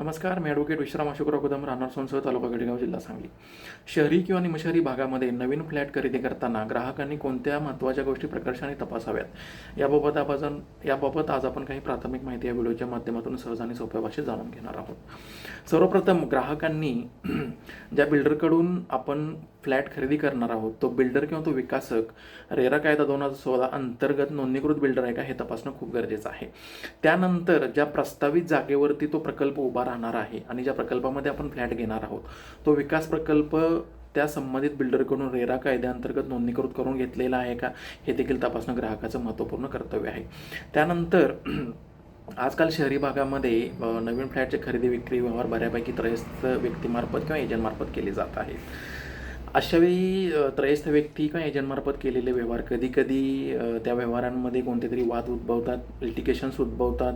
नमस्कार मी ॲडव्होकेट विश्राम अशोकराव कदम राहणार सोनसह तालुका गडेगाव जिल्हा सांगली. शहरी किंवा निमशहरी भागामध्ये नवीन फ्लॅट खरेदी करताना ग्राहकांनी कोणत्या महत्त्वाच्या गोष्टी प्रकर्षाने तपासाव्यात? याबाबत आपण याबाबत आज आपण काही प्राथमिक माहिती या व्हिडिओच्या माध्यमातून सहज आणि सोप्या भाषेत जाणून घेणार आहोत. सर्वप्रथम ग्राहकांनी ज्या बिल्डरकडून आपण फ्लॅट खरेदी करणार आहोत तो बिल्डर किंवा तो विकासक रेरा कायदा दोन हजार सोळा अंतर्गत नोंदणीकृत बिल्डर आहे का हे तपासणं खूप गरजेचं आहे. त्यानंतर ज्या प्रस्तावित जागेवरती तो प्रकल्प उभा राहणार आहे आणि ज्या प्रकल्पामध्ये आपण फ्लॅट घेणार आहोत तो विकास प्रकल्प त्या संबंधित बिल्डरकडून रेरा कायद्याअंतर्गत नोंदणीकृत करून घेतलेला आहे का हे देखील तपासणं ग्राहकाचं महत्त्वपूर्ण कर्तव्य आहे. त्यानंतर आजकाल शहरी भागामध्ये नवीन फ्लॅटचे खरेदी विक्री व्यवहार बऱ्यापैकी त्रयस्थ व्यक्तीमार्फत किंवा एजंटमार्फत केले जात आहेत. अशावेळी त्रयस्थ व्यक्ती किंवा एजंटमार्फत केलेले व्यवहार कधी कधी त्या व्यवहारांमध्ये कोणते तरी वाद उद्भवतात लिटिकेशन्स उद्भवतात.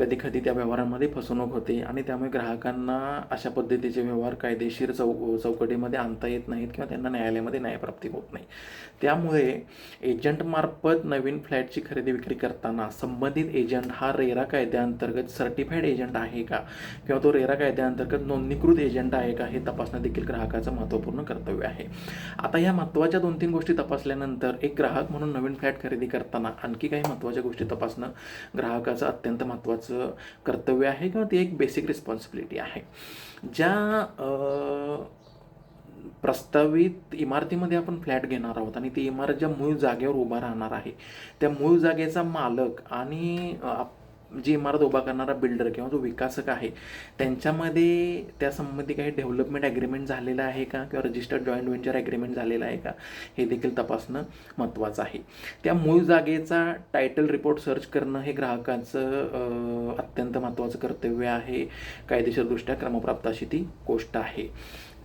कधी कधी त्या व्यवहारांमध्ये फसवणूक होते आणि त्यामुळे ग्राहकांना अशा पद्धतीचे व्यवहार कायदेशीर चौ चौकटीमध्ये आणता येत नाहीत किंवा त्यांना न्यायालयामध्ये न्यायप्राप्ती होत नाही. त्यामुळे एजंटमार्फत नवीन फ्लॅटची खरेदी विक्री करताना संबंधित एजंट हा रेरा कायद्याअंतर्गत सर्टिफाईड एजंट आहे का? किंवा तो रेरा कायद्याअंतर्गत नोंदणीकृत एजंट आहे का? हे तपासणं देखील ग्राहकाचं महत्त्वपूर्ण कर्तव्य आहे. आता या महत्त्वाच्या दोन तीन गोष्टी तपासल्यानंतर एक ग्राहक म्हणून नवीन फ्लॅट खरेदी करताना आणखी काही महत्त्वाच्या गोष्टी तपासणं ग्राहकाचं अत्यंत महत्त्वाचं कर्तव्य आहे किंवा ती एक बेसिक रिस्पॉन्सिबिलिटी आहे. ज्या प्रस्तावित इमारतीमध्ये आपण फ्लॅट घेणार आहोत आणि ती इमारत ज्या मूळ जागेवर उभा राहणार आहे त्या मूळ जागेचा मालक आणि आप- जी इमारत उभा करणारा बिल्डर किंवा जो विकासक आहे त्यांच्यामध्ये त्यासंबंधी काही डेव्हलपमेंट ॲग्रीमेंट झालेलं आहे का? किंवा रजिस्टर्ड जॉईंट व्हेंचर ॲग्रीमेंट झालेलं आहे का? हे देखील तपासणं महत्त्वाचं आहे. त्या मूळ जागेचा टायटल रिपोर्ट सर्च करणं हे ग्राहकाचं अत्यंत महत्त्वाचं कर्तव्य आहे. कायदेशीरदृष्ट्या क्रमप्राप्त अशी ती गोष्ट आहे.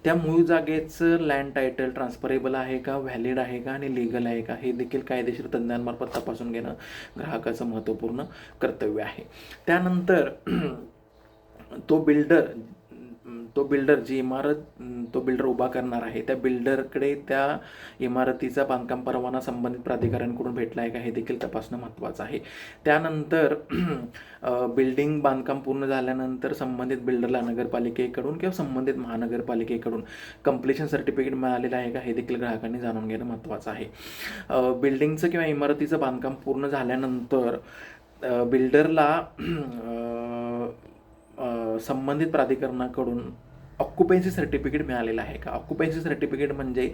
त्या मूळ जागेचं लँड टायटल ट्रान्सफरेबल आहे का व्हॅलिड आहे का आणि लिगल आहे का हे देखील कायदेशीर तज्ज्ञांमार्फत तपासून घेणं ग्राहकाचं महत्त्वपूर्ण कर्तव्य आहे. त्यानंतर तो बिल्डर तो बिल्डर जी इमारत तो बिल्डर उभा करणार आहे त्या बिल्डरकडे त्या इमारतीचा बांधकाम परवाना संबंधित प्राधिकाऱ्यांकडून भेटला आहे का हे देखील तपासणं महत्त्वाचं आहे. त्यानंतर बिल्डिंग बांधकाम पूर्ण झाल्यानंतर संबंधित बिल्डरला नगरपालिकेकडून किंवा संबंधित महानगरपालिकेकडून कम्प्लिशन सर्टिफिकेट मिळालेलं आहे का हे देखील ग्राहकांनी जाणून घेणं महत्त्वाचं आहे. बिल्डिंगचं किंवा इमारतीचं बांधकाम पूर्ण झाल्यानंतर बिल्डरला संबंधित प्राधिकरणाकडून ऑक्युपेन्सी सर्टिफिकेट मिळालेलं आहे का? ऑक्युपेन्सी सर्टिफिकेट म्हणजे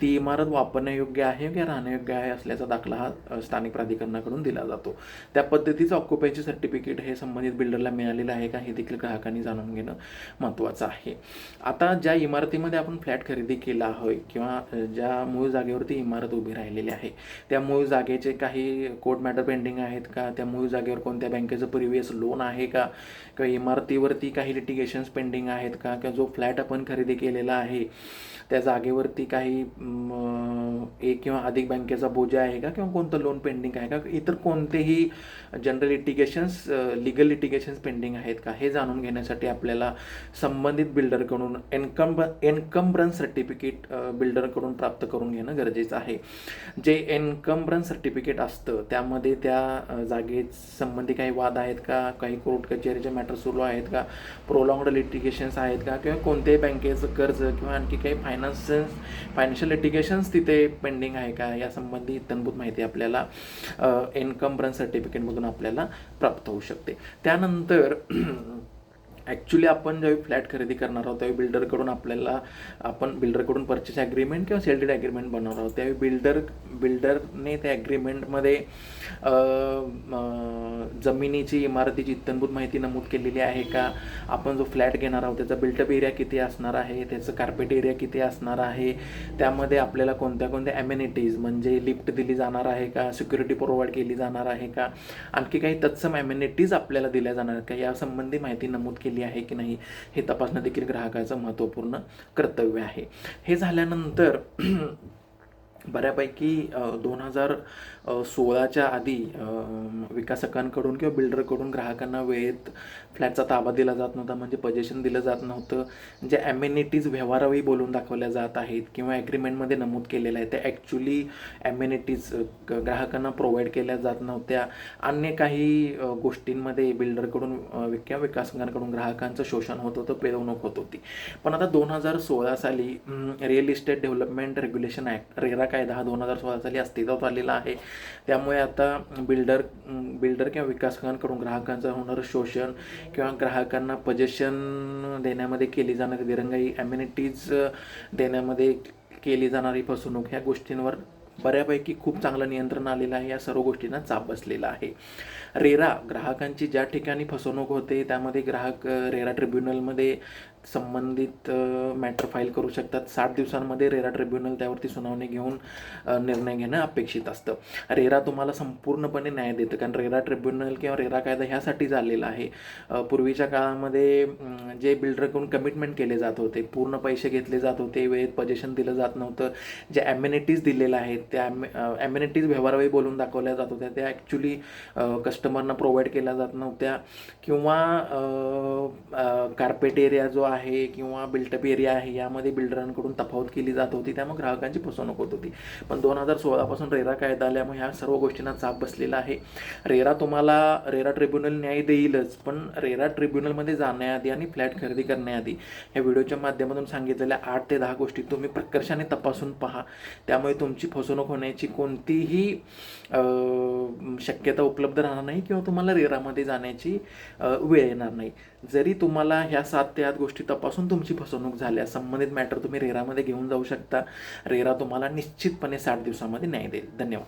ती इमारत वापरण्यायोग्य आहे किंवा राहण्यायोग्य आहे असल्याचा दाखला हा स्थानिक प्राधिकरणाकडून दिला जातो. त्या पद्धतीचं ऑक्युपेन्सी सर्टिफिकेट हे संबंधित बिल्डरला मिळालेलं आहे का? हे देखील ग्राहकांनी जाणून घेणं महत्त्वाचं आहे. आता ज्या इमारतीमध्ये आपण फ्लॅट खरेदी केला आहे किंवा ज्या मूळ जागेवरती इमारत उभी राहिलेली आहे त्या मूळ जागेचे काही कोर्ट मॅटर पेंडिंग आहेत का? त्या मूळ जागेवर कोणत्या बँकेचं प्रिव्हियस लोन आहे का? किंवा इमारतीवरती काही लिटिगेशन्स पेंडिंग आहेत का? किंवा जो फ्लॅट आपण खरेदी केलेला आहे. त्या जागेवरती काही एक किंवा अधिक बँकेचा बोजा आहे का? किंवा कोणतं लोन पेंडिंग आहे का? इतर कोणतेही general litigations legal litigations pending आहेत का? हे जाणून घेण्यासाठी आपल्याला संबंधित बिल्डरकडून एनकम एनकम्ब्रन्स सर्टिफिकेट बिल्डरकडून प्राप्त करून घेणं गरजेचं आहे. जे एनकम्ब्रन्स सर्टिफिकेट असतं त्यामध्ये त्या जागे संबंधी काही वाद आहेत का? काही कोर्ट कचेरीचे मॅटर सुरू आहेत का? प्रोलॉंगड लिटिगेशन्स आहेत का? किंवा कोणत्याही बँकेचं कर्ज किंवा आणखी काही फायनान्स फायनान्शियल लिटिगेशन्स तिथे पेंडिंग आहे का यासंबंधी इत्थंभूत माहिती आपल्याला एनकम्ब्रन्स सर्टिफिकेटमधून आपल्याला प्राप्त होऊ शकते. त्यानंतर ॲक्च्युली आपण ज्यावेळी फ्लॅट खरेदी करणार आहोत त्यावेळी बिल्डरकडून आपल्याला आपण बिल्डरकडून परचेस ॲग्रीमेंट किंवा सेल्डेड ॲग्रीमेंट बनवणार आहोत. त्यावेळी बिल्डर बिल्डरने त्या ॲग्रीमेंटमध्ये जमिनीची इमारतीची इत्तनभूत माहिती नमूद केलेली आहे का? आपण जो फ्लॅट घेणार आहोत त्याचा बिल्टअप एरिया किती असणार आहे? त्याचं कार्पेट एरिया किती असणार आहे? त्यामध्ये आपल्याला कोणत्या कोणत्या ॲम्युनिटीज म्हणजे लिफ्ट दिली जाणार आहे का? सिक्युरिटी प्रोव्हाइड केली जाणार आहे का? आणखी काही तत्सम ॲम्युनिटीज आपल्याला दिल्या जाणार आहेत का? यासंबंधी माहिती नमूद केली आहे की नाही हे तपासणं देखील ग्राहकाचं महत्त्वपूर्ण कर्तव्य आहे. हे झाल्यानंतर बऱ्यापैकी दोन हजार सोळाच्या आधी विकासकांकडून किंवा बिल्डरकडून ग्राहकांना वेळेत फ्लॅटचा ताबा दिला जात नव्हता म्हणजे पजेशन दिलं जात नव्हतं. ज्या ॲम्युनिटीज व्यवहारावी बोलून दाखवल्या जात आहेत किंवा ॲग्रीमेंटमध्ये नमूद केलेलं आहे त्या ॲक्च्युली ॲम्युनिटीज ग्राहकांना प्रोव्हाइड केल्या जात नव्हत्या. अन्य काही गोष्टींमध्ये बिल्डरकडून किंवा विकासकांकडून ग्राहकांचं शोषण होत होतं पेरवणूक होत होती. पण आता दोन हजार सोळा साली real estate development regulation act RERA कायदा हा दोन हजार सोळा साली अस्तित्वात आलेला आहे. त्यामुळे आता बिल्डर बिल्डर किंवा विकासकांकडून ग्राहकांचं होणारं शोषण किंवा ग्राहकांना पजेशन देण्यामध्ये केली जाणारी दिरंगाई ॲम्युनिटीज देण्यामध्ये केली जाणारी फसवणूक ह्या गोष्टींवर बऱ्यापैकी खूप चांगलं नियंत्रण आलेलं आहे. या सर्व गोष्टींना चाप बसलेला आहे. रेरा ग्राहकांची ज्या ठिकाणी फसवणूक होते त्यामध्ये ग्राहक रेरा ट्रिब्युनलमध्ये संबंधित मॅटर फाईल करू शकतात. साठ दिवसांमध्ये रेरा ट्रिब्युनल त्यावरती सुनावणी घेऊन निर्णय घेणं अपेक्षित असतं. रेरा तुम्हाला संपूर्णपणे न्याय देतं. कारण रेरा ट्रिब्युनल किंवा रेरा कायदा ह्यासाठी झालेला आहे. पूर्वीच्या काळामध्ये जे बिल्डरकडून कमिटमेंट केले जात होते पूर्ण पैसे घेतले जात होते वेळेत पजेशन दिलं जात नव्हतं. जे ॲम्युनिटीज दिलेल्या आहेत त्या ॲम्युनिटीज व्यवहारवेळी बोलून दाखवल्या जात होत्या. त्या ॲक्च्युली कस्टमरना प्रोव्हाइड केल्या जात नव्हत्या. किंवा कार्पेट एरिया जो आहे आहे किंवा बिल्टअप एरिया आहे यामध्ये बिल्डरांकडून तफावत केली जात होती त्यामुळे ग्राहकांची फसवणूक होत होती. पण दोन हजार सोळापासून रेरा कायदा आल्यामुळे ह्या सर्व गोष्टींना चाप बसलेला आहे. रेरा तुम्हाला रेरा ट्रिब्युनल न्याय देईलच पण रेरा ट्रिब्युनलमध्ये जाण्याआधी आणि फ्लॅट खरेदी करण्याआधी या व्हिडिओच्या माध्यमातून सांगितलेल्या आठ ते दहा गोष्टी तुम्ही प्रकर्षाने तपासून पहा. त्यामुळे तुमची फसवणूक होण्याची कोणतीही शक्यता उपलब्ध राहणार नाही किंवा तुम्हाला रेरामध्ये जाण्याची वेळ येणार नाही. जरी तुम्हाला ह्या सात ते आठ गोष्टी तपासून तुमची फसवणूक झाल्यास संबंधित मॅटर तुम्ही रेरामध्ये घेऊन जाऊ शकता. रेरा तुम्हाला निश्चितपणे साठ दिवसामध्ये न्याय देईल. धन्यवाद.